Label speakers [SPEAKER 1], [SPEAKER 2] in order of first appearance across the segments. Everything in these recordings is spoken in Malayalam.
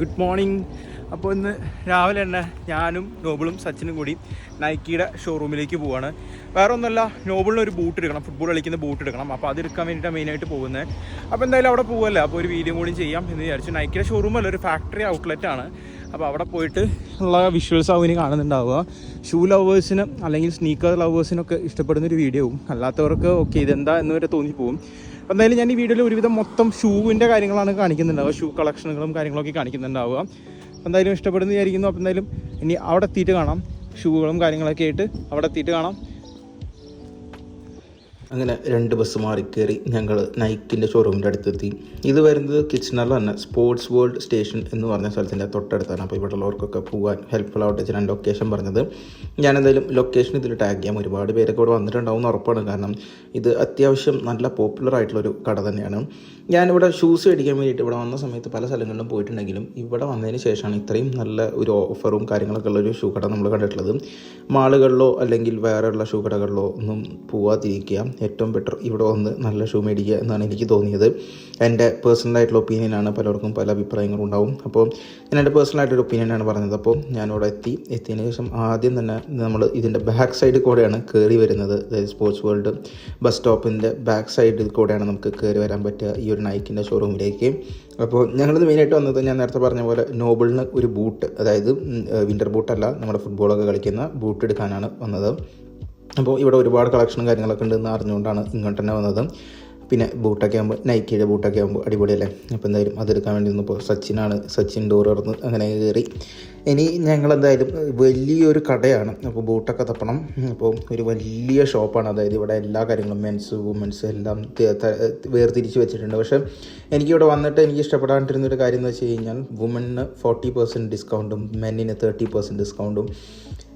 [SPEAKER 1] ഗുഡ് മോർണിംഗ് അപ്പോൾ ഇന്ന് രാവിലെ തന്നെ ഞാനും നോബിളും സച്ചിനും കൂടി നൈക്കിയുടെ ഷോറൂമിലേക്ക് പോവാണ്. വേറെ ഒന്നുമല്ല നോബിളിന് ഒരു ബൂട്ട് എടുക്കണം. ഫുട്ബോൾ കളിക്കുന്ന ബൂട്ട് എടുക്കണം. അപ്പോൾ അതെടുക്കാൻ വേണ്ടിയിട്ടാണ് മെയിനായിട്ട് പോകുന്നത് അപ്പോൾ എന്തായാലും അവിടെ പോകുമല്ലോ അപ്പോൾ ഒരു വീഡിയോ കൂടി ചെയ്യാം എന്ന് വിചാരിച്ചു. നൈക്കിയുടെ ഷോറൂം അല്ല ഒരു ഫാക്ടറി ഔട്ട്ലെറ്റ് ആണ്. അപ്പോൾ അവിടെ പോയിട്ട് ഉള്ള വിഷ്വൽസ് ആവും കാണുന്നുണ്ടാവുക. ഷൂ ലവേഴ്സിന് അല്ലെങ്കിൽ സ്നീക്കർ ലവേഴ്സിനൊക്കെ ഇഷ്ടപ്പെടുന്ന ഒരു വീഡിയോവും അല്ലാത്തവർക്ക് ഓക്കെ ഇതെന്താ എന്ന് വരെ തോന്നിപ്പോവും. അപ്പോൾ എന്തായാലും ഞാൻ ഈ വീഡിയോയിൽ ഒരുവിധം മൊത്തം ഷൂവിന്റെ കാര്യങ്ങളാണ് കാണിക്കുന്നുണ്ടാവുക ഷൂ കളക്ഷനുകളും കാര്യങ്ങളൊക്കെ കാണിക്കുന്നുണ്ടാവുക. എന്തായാലും ഇഷ്ടപ്പെടുന്ന വിചാരിക്കുന്നു. അപ്പോൾ എന്തായാലും ഇനി അവിടെ എത്തിയിട്ട് കാണാം. ഷൂകളും കാര്യങ്ങളൊക്കെ ആയിട്ട് അവിടെ എത്തിയിട്ട് കാണാം.
[SPEAKER 2] അങ്ങനെ രണ്ട് ബസ് മാറി മാറിക്കയറി ഞങ്ങൾ നൈക്കിന്റെ ഷോറൂമിന്റെ അടുത്തെത്തി. ഇത് വരുന്നത് കിച്ചണറിൽ തന്നെ സ്പോർട്സ് വേൾഡ് സ്റ്റേഷൻ എന്ന് പറഞ്ഞ സ്ഥലത്തിന്റെ തൊട്ടടുത്താണ്. അപ്പോൾ ഇവിടെ ഉള്ളവർക്കൊക്കെ പോകാൻ ഹെൽപ്ഫുൾ ആവട്ടെ ഞാൻ ലൊക്കേഷൻ പറഞ്ഞത്. ഞാൻ എന്തായാലും ലൊക്കേഷൻ ഇതിൽ ടാഗ് ചെയ്യാം ഒരുപാട് പേരൊക്കെ ഇവിടെ വന്നിട്ടുണ്ടാവും എന്ന് ഉറപ്പാണ്. കാരണം ഇത് അത്യാവശ്യം നല്ല പോപ്പുലർ ആയിട്ടുള്ളൊരു കട തന്നെയാണ്. ഞാനിവിടെ ഷൂസ് മേടിക്കാൻ വേണ്ടിയിട്ട് ഇവിടെ വന്ന സമയത്ത് പല സ്ഥലങ്ങളിലും പോയിട്ടുണ്ടെങ്കിലും ഇവിടെ വന്നതിന് ശേഷമാണ് ഇത്രയും നല്ല ഒരു ഓഫറും കാര്യങ്ങളൊക്കെ ഉള്ളൊരു ഷൂ കട നമ്മൾ കണ്ടിട്ടുള്ളത്. മാളുകളിലോ അല്ലെങ്കിൽ വേറെയുള്ള ഷൂ കടകളിലോ ഒന്നും പോവാതിരിക്കുക ഏറ്റവും ബെറ്റർ ഇവിടെ വന്ന് നല്ല ഷൂ മേടിക്കുക എന്നാണ് എനിക്ക് തോന്നിയത്. എന്റെ പേഴ്സണൽ ആയിട്ടുള്ള ഒപ്പീനിയനാണ് പലർക്കും പല അഭിപ്രായങ്ങളും ഉണ്ടാവും. അപ്പോൾ ഞാൻ എന്റെ പേഴ്സണൽ ആയിട്ടൊരു ഒപ്പീനിയനാണ് പറഞ്ഞത്. അപ്പോൾ ഞാനിവിടെ എത്തി. എത്തിയതിന് ശേഷം ആദ്യം തന്നെ നമ്മൾ ഇതിന്റെ ബാക്ക് സൈഡിൽ കൂടെയാണ് കയറി വരുന്നത്. അതായത് സ്പോർട്സ് വേൾഡ് ബസ് സ്റ്റോപ്പിന്റെ ബാക്ക് സൈഡിൽ കൂടെയാണ് നമുക്ക് കയറി വരാൻ പറ്റുക ഈ ഒരു നൈക്കിന്റെ ഷോറൂമിലേക്ക് അപ്പോൾ ഞങ്ങളിത് മെയിനായിട്ട് വന്നത് ഞാൻ നേരത്തെ പറഞ്ഞ പോലെ നോബിളിന് ഒരു ബൂട്ട് അതായത് വിന്റർ ബൂട്ടല്ല നമ്മുടെ ഫുട്ബോളൊക്കെ കളിക്കുന്ന ബൂട്ട് എടുക്കാനാണ് വന്നത്. അപ്പോൾ ഇവിടെ ഒരുപാട് കളക്ഷനും കാര്യങ്ങളൊക്കെ ഉണ്ടെന്ന് അറിഞ്ഞുകൊണ്ടാണ് ഇങ്ങോട്ട് തന്നെ വന്നത്. പിന്നെ ബൂട്ടൊക്കെ ആകുമ്പോൾ നൈക്കിയുടെ ബൂട്ടൊക്കെ ആകുമ്പോൾ അടിപൊളിയല്ലേ? അപ്പോൾ എന്തായാലും അതെടുക്കാൻ വേണ്ടി വന്നപ്പോൾ സച്ചിനാണ് സച്ചിൻ ഡോർ ഇറന്ന് അങ്ങനെ കയറി. ഇനി ഞങ്ങൾ എന്തായാലും വലിയൊരു കടയാണ്. അപ്പോൾ ബൂട്ടൊക്കെ തപ്പണം. അപ്പോൾ ഒരു വലിയ ഷോപ്പാണ്. അതായത് ഇവിടെ എല്ലാ കാര്യങ്ങളും മെൻസ് വുമൻസ് എല്ലാം വേർതിരിച്ച് വെച്ചിട്ടുണ്ട്. പക്ഷേ എനിക്കിവിടെ വന്നിട്ട് എനിക്ക് ഇഷ്ടപ്പെടാണ്ടിരുന്ന ഒരു കാര്യം എന്ന് വെച്ച് കഴിഞ്ഞാൽ വുമണിന് ഫോർട്ടി പെർസെന്റ് ഡിസ്കൗണ്ടും മെന്നിന് തേർട്ടി പെർസെന്റ് ഡിസ്കൗണ്ടും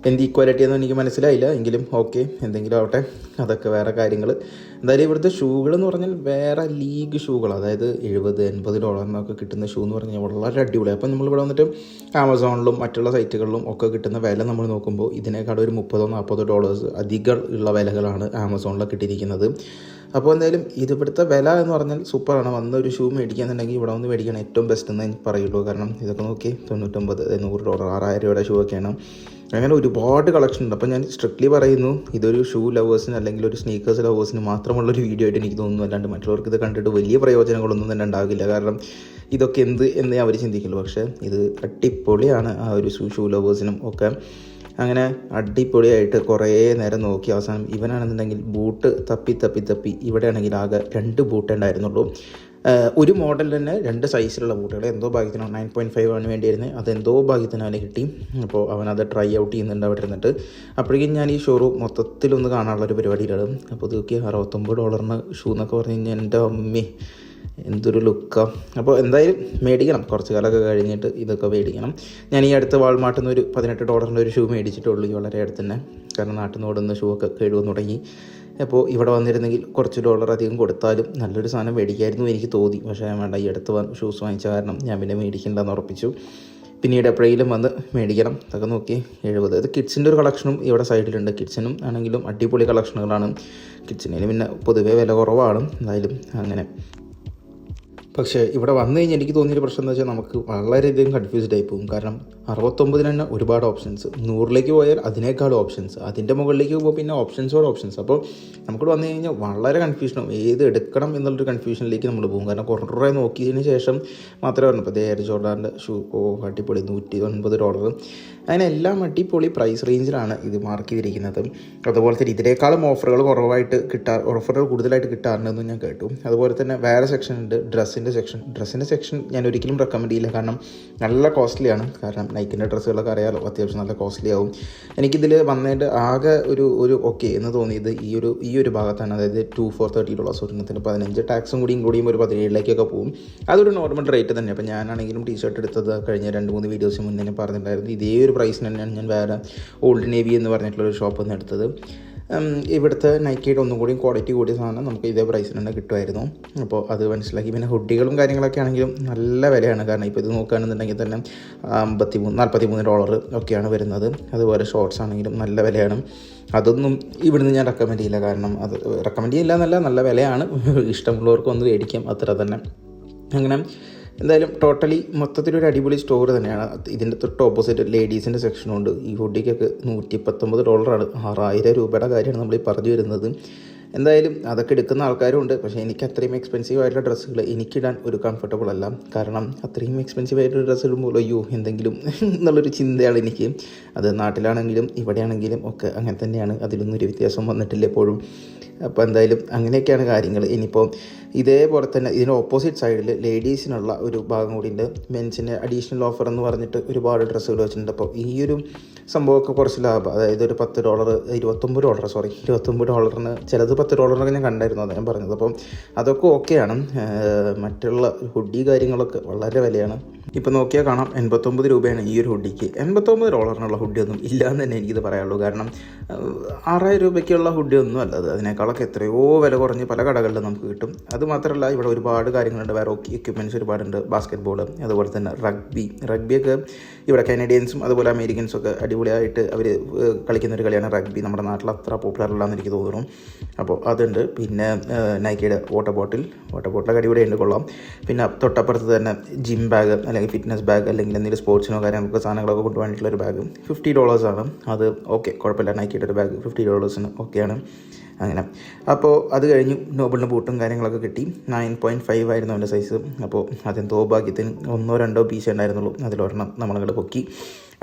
[SPEAKER 2] എന്ത് ഈക്വാലിറ്റി എന്ന് എനിക്ക് മനസ്സിലായില്ല. എങ്കിലും ഓക്കെ എന്തെങ്കിലും ആവട്ടെ. അതൊക്കെ വേറെ കാര്യങ്ങൾ എന്തായാലും ഇവിടുത്തെ ഷൂകൾ എന്ന് പറഞ്ഞാൽ വേറെ ലീഗ് ഷൂകൾ അതായത് എഴുപത് എൺപത് ഡോളറിനൊക്കെ കിട്ടുന്ന ഷൂ എന്ന് പറഞ്ഞാൽ വളരെ അടിപൊളി. അപ്പം നമ്മളിവിടെ വന്നിട്ട് ആമസോണിലും മറ്റുള്ള സൈറ്റുകളിലും ഒക്കെ കിട്ടുന്ന വില നമ്മൾ നോക്കുമ്പോൾ ഇതിനേക്കാൾ ഒരു മുപ്പതോ നാൽപ്പതോ ഡോളേഴ്സ് അധികം ഉള്ള വിലകളാണ് ആമസോണിലൊക്കെ ഇട്ടിരിക്കുന്നത് അപ്പോൾ എന്തായാലും ഇത് ഇവിടുത്തെ വില എന്ന് പറഞ്ഞാൽ സൂപ്പറാണ്. വന്ന ഒരു ഷൂ മേടിക്കാന്നുണ്ടെങ്കിൽ ഇവിടെ വന്ന് മേടിക്കണം. ഏറ്റവും ബെസ്റ്റ് എന്ന് എനിക്ക് പറയുള്ളൂ. കാരണം ഇതൊക്കെ നോക്കി തൊണ്ണൂറ്റൊമ്പത് നൂറ് ഡോളർ ആറായിരം രൂപയുടെ ഷൂ ഒക്കെയാണ്. അങ്ങനെ ഒരുപാട് കളക്ഷൻ ഉണ്ട്. അപ്പോൾ ഞാൻ സ്ട്രിക്ട്ലി പറയുന്നു ഇതൊരു ഷൂ ലവേഴ്സിന് അല്ലെങ്കിൽ ഒരു സ്നീക്കേഴ്സ് ലവേഴ്സിന് മാത്രമുള്ള ഒരു വീഡിയോ ആയിട്ട് എനിക്ക് തോന്നുന്നു. അല്ലാണ്ട് മറ്റുള്ളവർക്ക് ഇത് കണ്ടിട്ട് വലിയ പ്രയോജനങ്ങളൊന്നും തന്നെ ഉണ്ടാവില്ല. കാരണം ഇതൊക്കെ എന്ത് എന്നേ അവർ ചിന്തിക്കുള്ളൂ. പക്ഷേ ഇത് അടിപൊളിയാണ് ആ ഒരു ഷൂ ഷൂ ലവേഴ്സിനും ഒക്കെ. അങ്ങനെ അടിപൊളിയായിട്ട് കുറേ നേരം നോക്കി അവസാനം ഇവനാണെന്നുണ്ടെങ്കിൽ ബൂട്ട് തപ്പി തപ്പി തപ്പി. ഇവിടെയാണെങ്കിൽ ആകെ രണ്ട് ബൂട്ടേ ഉണ്ടായിരുന്നുള്ളൂ. ഒരു മോഡൽ തന്നെ രണ്ട് സൈസിലുള്ള ബൂട്ടുകൾ. എന്തോ ഭാഗ്യത്തിനാണ് നയൻ പോയിന്റ് ഫൈവ് ആണ് വേണ്ടിയിരുന്നത് അതെന്തോ ഭാഗ്യത്തിന് അവന് കിട്ടി. അപ്പോൾ അവനത് ട്രൈ ഔട്ട് ചെയ്യുന്നുണ്ട് അവിടെ ഇരുന്നിട്ട്. അപ്പോഴേക്കും ഞാൻ ഈ ഷോറൂം മൊത്തത്തിലൊന്ന് കാണാനുള്ള ഒരു പരിപാടിയിലാണ്. അപ്പോൾ ഇത് അറുപത്തൊമ്പത് ഡോളറിന് ഷൂ എന്നൊക്കെ പറഞ്ഞു കഴിഞ്ഞാൽ എന്റെ അമ്മേ. എന്തൊരു ലുക്കാ. അപ്പോൾ എന്തായാലും മേടിക്കണം. കുറച്ച് കാലമൊക്കെ കഴിഞ്ഞിട്ട് ഇതൊക്കെ മേടിക്കണം. ഞാൻ ഈ അടുത്ത് വാൾമാർട്ടിൽ നിന്ന് ഒരു പതിനെട്ട് ഡോളറിന്റെ ഒരു ഷൂ മേടിച്ചിട്ടുള്ളൂ. ഈ വളരെ അടുത്ത് തന്നെ. കാരണം നാട്ടിൽ നിന്ന് ഓടുന്ന ഷൂ ഒക്കെ കേടുവന്ന് തുടങ്ങി. അപ്പോൾ ഇവിടെ വന്നിരുന്നെങ്കിൽ കുറച്ച് ഡോളർ അധികം കൊടുത്താലും നല്ലൊരു സാധനം മേടിക്കായിരുന്നു എനിക്ക് തോന്നി. പക്ഷേ വേണ്ട ഈ അടുത്ത് ഷൂസ് വാങ്ങിച്ച കാരണം ഞാൻ പിന്നെ മേടിക്കണ്ടെന്ന് ഉറപ്പിച്ചു. പിന്നീട് എപ്പോഴെങ്കിലും വന്ന് മേടിക്കണം. അതൊക്കെ നോക്കി. എഴുപത്. ഇത് കിഡ്സിന്റെ ഒരു കളക്ഷനും ഇവിടെ സൈഡിലുണ്ട്. കിഡ്സിനും ആണെങ്കിലും അടിപൊളി കളക്ഷനുകളാണ്. കിഡ്സിനും പിന്നെ പൊതുവേ വില കുറവാണ്. എന്തായാലും അങ്ങനെ. പക്ഷേ ഇവിടെ വന്നു കഴിഞ്ഞാൽ എനിക്ക് തോന്നിയൊരു പ്രശ്നം എന്ന് വെച്ചാൽ നമുക്ക് വളരെയധികം കൺഫ്യൂസ്ഡ് ആയി പോകും. കാരണം അറുപത്തൊമ്പതിന് തന്നെ ഒരുപാട് ഓപ്ഷൻസ് നൂറിലേക്ക് പോയാൽ അതിനേക്കാൾ ഓപ്ഷൻസ് അതിന്റെ മുകളിലേക്ക് പോകുമ്പോൾ പിന്നെ ഓപ്ഷൻസോട് ഓപ്ഷൻസ് അപ്പോൾ നമുക്ക് വന്നു കഴിഞ്ഞാൽ വളരെ കൺഫ്യൂഷനും ഏത് എടുക്കണം എന്നുള്ളൊരു കൺഫ്യൂഷനിലേക്ക് നമ്മൾ പോകും. കാരണം കുറേ നോക്കിയതിന് ശേഷം മാത്രമേ പറഞ്ഞു. ഇപ്പോൾ എയർ ജോർഡാന്റെ ഷൂ ഓ അടിപൊളി. നൂറ്റി ഒൻപത് ഡോളർ അങ്ങനെ എല്ലാം അടിപൊളി പ്രൈസ് റേഞ്ചിലാണ് ഇത് മാർക്ക് ചെയ്തിരിക്കുന്നത്. അതുപോലെ തന്നെ ഇതിനേക്കാളും ഓഫറുകൾ കുറവായിട്ട് കിട്ടാ ഓഫറുകൾ കൂടുതലായിട്ട് കിട്ടാറുണ്ടെന്നും ഞാൻ കേട്ടു. അതുപോലെ തന്നെ വേറെ സെക്ഷൻ ഉണ്ട്. ഡ്രസ്സിന്റെ സെക്ഷൻ ഡ്രസ്സിന്റെ സെക്ഷൻ ഞാൻ ഒരിക്കലും റെക്കമെൻഡ് ചെയ്യില്ല. കാരണം നല്ല കോസ്റ്റ്ലിയാണ് കാരണം നൈക്കിന്റെ ഡ്രസ്സുകളൊക്കെ അറിയാമല്ലോ അത്യാവശ്യം നല്ല കോസ്റ്റ്ലി ആവും. എനിക്കിതിൽ വന്നതിന്റെ ആകെ ഒരു ഒരു ഓക്കെ എന്ന് തോന്നിയത് ഈ ഒരു ഈ ഒരു ഭാഗത്താണ്. അതായത് ടു ഫോർ തേർട്ടി ഡോളേഴ്സ് പതിനഞ്ച്. ടാക്സും കൂടി ഇൻക്ലൂഡ് ഒരു പതിനേഴിലേക്കൊക്കെ പോകും അതൊരു നോർമൽ റേറ്റ് തന്നെ. അപ്പോൾ ഞാനാണെങ്കിലും ടീ ഷർട്ട് എടുത്തത് കഴിഞ്ഞ രണ്ട് മൂന്ന് വീഡിയോസ് മുന്നേ പറഞ്ഞിട്ടുണ്ടായിരുന്നു. ഇതേ ഒരു പ്രൈസിന് തന്നെയാണ് ഞാൻ വേറെ ഓൾഡ് നേവി എന്ന് പറഞ്ഞിട്ടുള്ള ഒരു ഷോപ്പിൽ നിന്ന് എടുത്തത്. ഇവിടുത്തെ നൈക്കിയുടെ ഒന്നും കൂടി ക്വാളിറ്റി കൂടിയ സാധനം നമുക്ക് ഇതേ പ്രൈസിന് തന്നെ കിട്ടുമായിരുന്നു. അപ്പോൾ അത് മനസ്സിലാക്കി. പിന്നെ ഹുഡികളും കാര്യങ്ങളൊക്കെ ആണെങ്കിലും നല്ല വിലയാണ്. കാരണം ഇപ്പോൾ ഇത് നോക്കുകയാണെന്നുണ്ടെങ്കിൽ തന്നെ അമ്പത്തി മൂന്ന് നാൽപ്പത്തി മൂന്ന് ഡോളർ ഒക്കെയാണ് വരുന്നത്. അതുപോലെ ഷോർട്ട്സ് ആണെങ്കിലും നല്ല വിലയാണ്. അതൊന്നും ഇവിടുന്ന് ഞാൻ റെക്കമെൻഡ് ചെയ്യില്ല. കാരണം അത് റെക്കമെൻഡ് ചെയ്യില്ല എന്നല്ല നല്ല വിലയാണ്. ഇഷ്ടമുള്ളവർക്ക് ഒന്ന് മേടിക്കാം. അത്ര തന്നെ. അങ്ങനെ എന്തായാലും ടോട്ടലി മൊത്തത്തിലൊരു അടിപൊളി സ്റ്റോർ തന്നെയാണ്. ഇതിന്റെ തൊട്ട് ഓപ്പോസിറ്റ് ലേഡീസിന്റെ സെക്ഷനുണ്ട് ഈ ഹുഡിക്കൊക്കെ നൂറ്റി പത്തൊമ്പത് ഡോളറാണ് ആറായിരം രൂപയുടെ കാര്യമാണ് നമ്മൾ ഈ പറഞ്ഞു വരുന്നത്. എന്തായാലും അതൊക്കെ എടുക്കുന്ന ആൾക്കാരും ഉണ്ട്. പക്ഷേ എനിക്ക് അത്രയും എക്സ്പെൻസീവ് ആയിട്ടുള്ള ഡ്രസ്സുകൾ എനിക്കിടാൻ ഒരു കംഫർട്ടബിൾ അല്ല. കാരണം അത്രയും എക്സ്പെൻസീവ് ആയിട്ടുള്ള ഡ്രസ്സ് ഇടുമ്പോൾ അയ്യോ എന്തെങ്കിലും എന്നുള്ളൊരു ചിന്തയാണ് എനിക്ക്. അത് നാട്ടിലാണെങ്കിലും ഇവിടെയാണെങ്കിലും ഒക്കെ അങ്ങനെ തന്നെയാണ്. അതിലൊന്നും ഒരു വ്യത്യാസം വന്നിട്ടില്ല എപ്പോഴും. അപ്പോൾ എന്തായാലും അങ്ങനെയൊക്കെയാണ് കാര്യങ്ങൾ ഇനിയിപ്പോൾ ഇതേപോലെ തന്നെ ഇതിന് ഓപ്പോസിറ്റ് സൈഡിൽ ലേഡീസിനുള്ള ഒരു ഭാഗം കൂടി ഉണ്ട്. മെൻസിന് അഡീഷണൽ ഓഫർ എന്ന് പറഞ്ഞിട്ട് ഒരുപാട് ഡ്രസ്സുകൾ വെച്ചിട്ടുണ്ട്. അപ്പോൾ ഈ ഒരു സംഭവമൊക്കെ കുറച്ച് ലാഭം. അതായത് ഒരു പത്ത് ഡോളർ ഇരുപത്തൊമ്പത് ഡോളർ സോറി ഇരുപത്തൊമ്പത് ഡോളറിന് ചിലത് പത്ത് ഡോളറിനൊക്കെ ഞാൻ കണ്ടായിരുന്നു അത് ഞാൻ പറഞ്ഞത്. അപ്പം അതൊക്കെ ഓക്കെയാണ് മറ്റുള്ള ഹുഡി കാര്യങ്ങളൊക്കെ വളരെ വിലയാണ്. ഇപ്പോൾ നോക്കിയാൽ കാണാം എൺപത്തൊമ്പത് രൂപയാണ് ഈ ഒരു ഹുഡിക്ക്. എൺപത്തൊമ്പത് ഡോളറിനുള്ള ഹുഡിയൊന്നും ഇല്ല എന്ന് തന്നെ എനിക്കിത് പറയാനുള്ളൂ. കാരണം ആറായിരം രൂപയ്ക്കുള്ള ഹുഡിയൊന്നും അല്ല അത്. അതിനേക്കാളൊക്കെ എത്രയോ വില കുറഞ്ഞ് പല കടകളിലും നമുക്ക് കിട്ടും. അത് മാത്രമല്ല ഇവിടെ ഒരുപാട് കാര്യങ്ങളുണ്ട്. വേറെ എക്യുപ്മെന്റ്സ് ഒരുപാടുണ്ട്. ബാസ്കറ്റ് ബോൾ അതുപോലെ തന്നെ റഗ്ബി റഗ്ബിയൊക്കെ ഇവിടെ കനേഡിയൻസും അതുപോലെ അമേരിക്കൻസും ഒക്കെ അടിപൊളിയായിട്ട് അവർ കളിക്കുന്ന ഒരു കളിയാണ് റഗ്ബി നമ്മുടെ നാട്ടിൽ അത്ര പോപ്പുലർ അല്ലാന്ന് എനിക്ക് തോന്നുന്നു. അപ്പോൾ അതുണ്ട്. പിന്നെ നൈക്കിയുടെ വാട്ടർ ബോട്ടിൽ വാട്ടർ ബോട്ടിലൊക്കെ അടിപൊളിയുണ്ട് കൊള്ളാം. പിന്നെ തൊട്ടപ്പുറത്ത് തന്നെ ജിം ബാഗ് അല്ലെങ്കിൽ ഫിറ്റ്നസ് ബാഗ് അല്ലെങ്കിൽ എന്തെങ്കിലും സ്പോർട്സിനോ കാര്യം നമുക്ക് സാധനങ്ങളൊക്കെ കൊണ്ടുപോകാനായിട്ടുള്ള ഒരു ബാഗ് ഫിഫ്റ്റി ഡോളേഴ്സാണ് അത് ഓക്കെ കുഴപ്പമില്ല. നൈക്കിയുടെ ഒരു ബാഗ് ഫിഫ്റ്റി ഡോളേഴ്സിന് ഓക്കെയാണ് അങ്ങനെ. അപ്പോൾ അത് കഴിഞ്ഞു നോബിളിന് ബൂട്ടും കാര്യങ്ങളൊക്കെ കിട്ടി. നയൻ പോയിന്റ് ഫൈവ് ആയിരുന്നു അവന്റെ സൈസ് അപ്പോൾ അതെന്തോ ഭാഗ്യത്തിന് ഒന്നോ രണ്ടോ പീസ് ഉണ്ടായിരുന്നുള്ളൂ അതിലൊരെണ്ണം നമ്മളങ്ങോട്ട് പൊക്കി.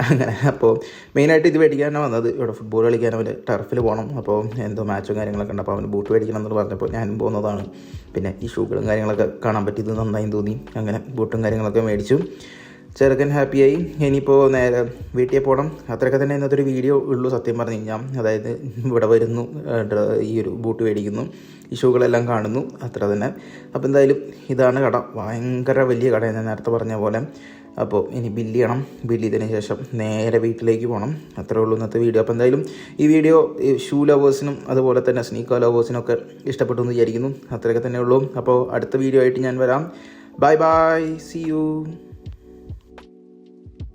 [SPEAKER 2] അങ്ങനെ. അപ്പോൾ മെയിനായിട്ട് ഇത് മേടിക്കാനാണ് വന്നത്. ഇവിടെ ഫുട്ബോൾ കളിക്കാൻ അവന് ടർഫിൽ പോകണം അപ്പോൾ എന്തോ മാച്ചും കാര്യങ്ങളൊക്കെ ഉണ്ട്. അപ്പോൾ അവന് ബൂട്ട് മേടിക്കണം എന്ന് പറഞ്ഞപ്പോൾ ഞാനും പോകുന്നതാണ് പിന്നെ ഈ ഷൂകളും കാര്യങ്ങളൊക്കെ കാണാൻ പറ്റിയത് നന്നായി തോന്നി. അങ്ങനെ ബൂട്ടും കാര്യങ്ങളൊക്കെ മേടിച്ചു. ചെറുക്കൻ ഹാപ്പിയായി ഇനിയിപ്പോൾ നേരെ വീട്ടിൽ പോകണം അത്രയൊക്കെ തന്നെ ഇന്നത്തെ ഒരു വീഡിയോ ഉള്ളൂ സത്യം പറഞ്ഞു കഴിഞ്ഞാൽ. അതായത് ഇവിടെ വരുന്നു. ഈ ഒരു ബൂട്ട് മേടിക്കുന്നു. ഈ ഷൂകളെല്ലാം കാണുന്നു. അത്ര തന്നെ. അപ്പോൾ എന്തായാലും ഇതാണ് കട. ഭയങ്കര വലിയ കട ഞാൻ നേരത്തെ പറഞ്ഞ പോലെ. അപ്പോൾ ഇനി ബില്ല് ചെയ്യണം. ബില്ല് ചെയ്തതിന് ശേഷം നേരെ വീട്ടിലേക്ക് പോകണം. അത്രേ ഉള്ളൂ ഇന്നത്തെ വീഡിയോ അപ്പോൾ എന്തായാലും ഈ വീഡിയോ ഷൂ ലവേഴ്സിനും അതുപോലെ തന്നെ സ്നീക്കർ ലവേഴ്സിനൊക്കെ ഇഷ്ടപ്പെട്ടു എന്ന് വിചാരിക്കുന്നു. അത്രയൊക്കെ തന്നെ ഉള്ളൂ. അപ്പോൾ അടുത്ത വീഡിയോ ആയിട്ട് ഞാൻ വരാം. Bye bye C U